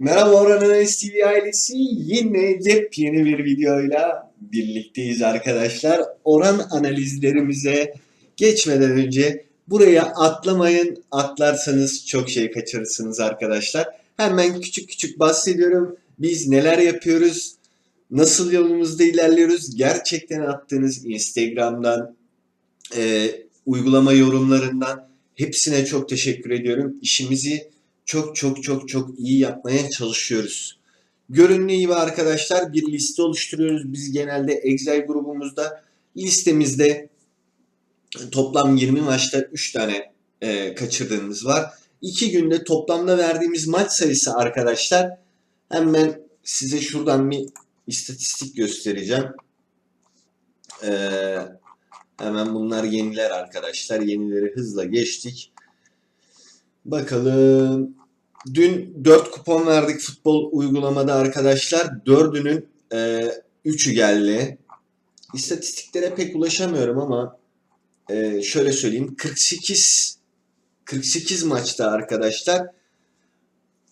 Merhaba Analiz TV ailesi. Yine yepyeni bir videoyla birlikteyiz arkadaşlar. Oran analizlerimize geçmeden önce buraya atlamayın. Atlarsanız çok şey kaçırırsınız arkadaşlar. Hemen küçük küçük bahsediyorum. Biz neler yapıyoruz? Nasıl yolumuzda ilerliyoruz? Gerçekten attığınız Instagram'dan, e, uygulama yorumlarından hepsine çok teşekkür ediyorum. İşimizi çok çok çok çok iyi yapmaya çalışıyoruz. Göründüğü gibi arkadaşlar bir liste oluşturuyoruz. Biz genelde Excel grubumuzda listemizde toplam 20 maçta 3 tane e, kaçırdığımız var. 2 günde toplamda verdiğimiz maç sayısı arkadaşlar hemen size şuradan bir istatistik göstereceğim. Ee, hemen bunlar yeniler arkadaşlar. Yenileri hızla geçtik. Bakalım. Dün 4 kupon verdik futbol uygulamada arkadaşlar. 4'ünün e, 3'ü geldi. İstatistiklere pek ulaşamıyorum ama e, şöyle söyleyeyim. 48 48 maçta arkadaşlar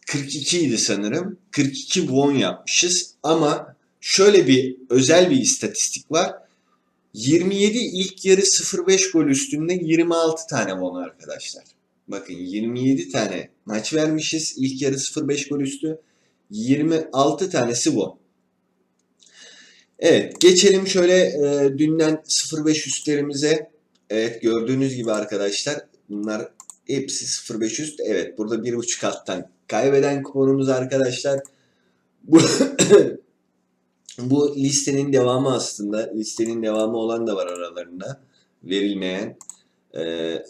42 idi sanırım. 42 won yapmışız ama şöyle bir özel bir istatistik var. 27 ilk yarı 0.5 gol üstünde 26 tane won arkadaşlar. Bakın 27 tane maç vermişiz. İlk yarı 0.5 gol üstü. 26 tanesi bu. Evet geçelim şöyle e, dünden 0.5 üstlerimize. Evet gördüğünüz gibi arkadaşlar bunlar hepsi 0.5 üst. Evet burada 1.5 alttan kaybeden kuponumuz arkadaşlar. Bu bu listenin devamı aslında. Listenin devamı olan da var aralarında. Verilmeyen. Ee,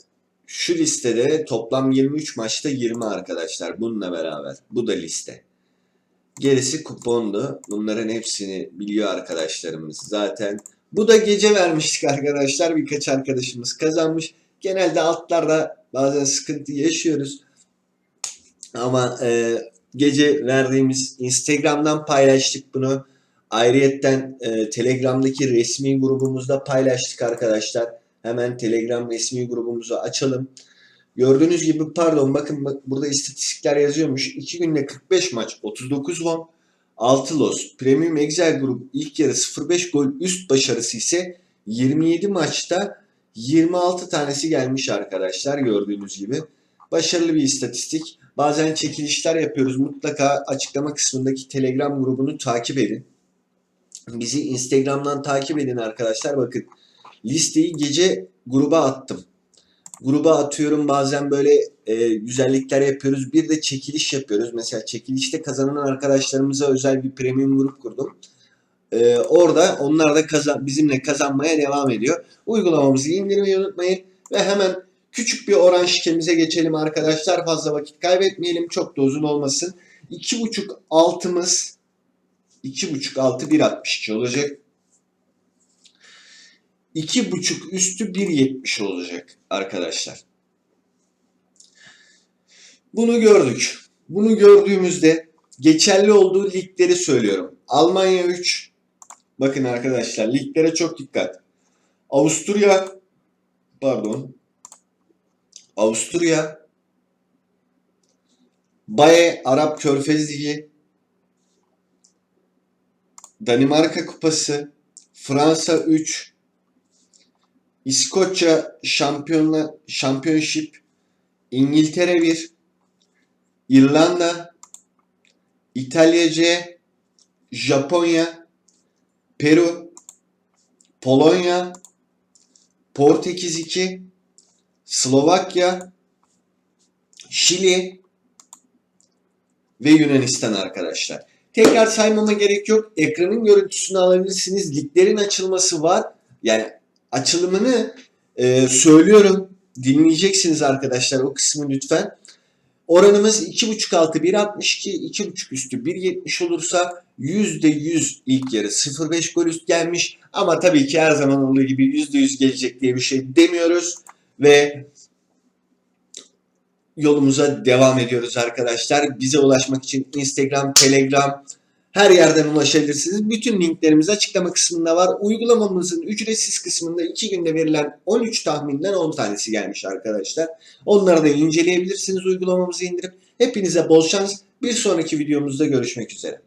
şu listede toplam 23 maçta 20 arkadaşlar bununla beraber. Bu da liste. Gerisi kupondu. Bunların hepsini biliyor arkadaşlarımız zaten. Bu da gece vermiştik arkadaşlar. Birkaç arkadaşımız kazanmış. Genelde altlarda bazen sıkıntı yaşıyoruz. Ama e, gece verdiğimiz Instagram'dan paylaştık bunu. Ayrıyetten e, Telegram'daki resmi grubumuzda paylaştık arkadaşlar. Hemen Telegram resmi grubumuzu açalım. Gördüğünüz gibi pardon bakın bak, burada istatistikler yazıyormuş. 2 günde 45 maç 39 won. 6 loss. Premium Excel grup ilk yarı 0.5 gol üst başarısı ise 27 maçta 26 tanesi gelmiş arkadaşlar gördüğünüz gibi. Başarılı bir istatistik. Bazen çekilişler yapıyoruz. Mutlaka açıklama kısmındaki Telegram grubunu takip edin. Bizi Instagram'dan takip edin arkadaşlar. Bakın listeyi gece gruba attım. Gruba atıyorum bazen böyle e, güzellikler yapıyoruz. Bir de çekiliş yapıyoruz. Mesela çekilişte kazanan arkadaşlarımıza özel bir premium grup kurdum. E, orada onlar da kazan, bizimle kazanmaya devam ediyor. Uygulamamızı indirmeyi unutmayın. Ve hemen küçük bir oran şikemize geçelim arkadaşlar. Fazla vakit kaybetmeyelim. Çok da uzun olmasın. 2.5 altımız 2.5 altı 1.62 olacak. 2.5 üstü 1.70 olacak arkadaşlar. Bunu gördük. Bunu gördüğümüzde geçerli olduğu ligleri söylüyorum. Almanya 3. Bakın arkadaşlar liglere çok dikkat. Avusturya pardon. Avusturya Baye Arap Körfez Ligi Danimarka Kupası Fransa 3 İskoçya Şampiyonla Championship İngiltere 1 İrlanda İtalya C Japonya Peru Polonya Portekiz 2 Slovakya Şili ve Yunanistan arkadaşlar. Tekrar saymama gerek yok. Ekranın görüntüsünü alabilirsiniz. Liglerin açılması var. Yani açılımını e, söylüyorum. Dinleyeceksiniz arkadaşlar o kısmı lütfen. Oranımız 2.5 altı 1.62, 2.5 üstü 1.70 olursa %100 ilk yarı 0.5 gol üst gelmiş. Ama tabii ki her zaman olduğu gibi %100 gelecek diye bir şey demiyoruz. Ve yolumuza devam ediyoruz arkadaşlar. Bize ulaşmak için Instagram, Telegram her yerden ulaşabilirsiniz. Bütün linklerimiz açıklama kısmında var. Uygulamamızın ücretsiz kısmında 2 günde verilen 13 tahminden 10 tanesi gelmiş arkadaşlar. Onları da inceleyebilirsiniz uygulamamızı indirip. Hepinize bol şans. Bir sonraki videomuzda görüşmek üzere.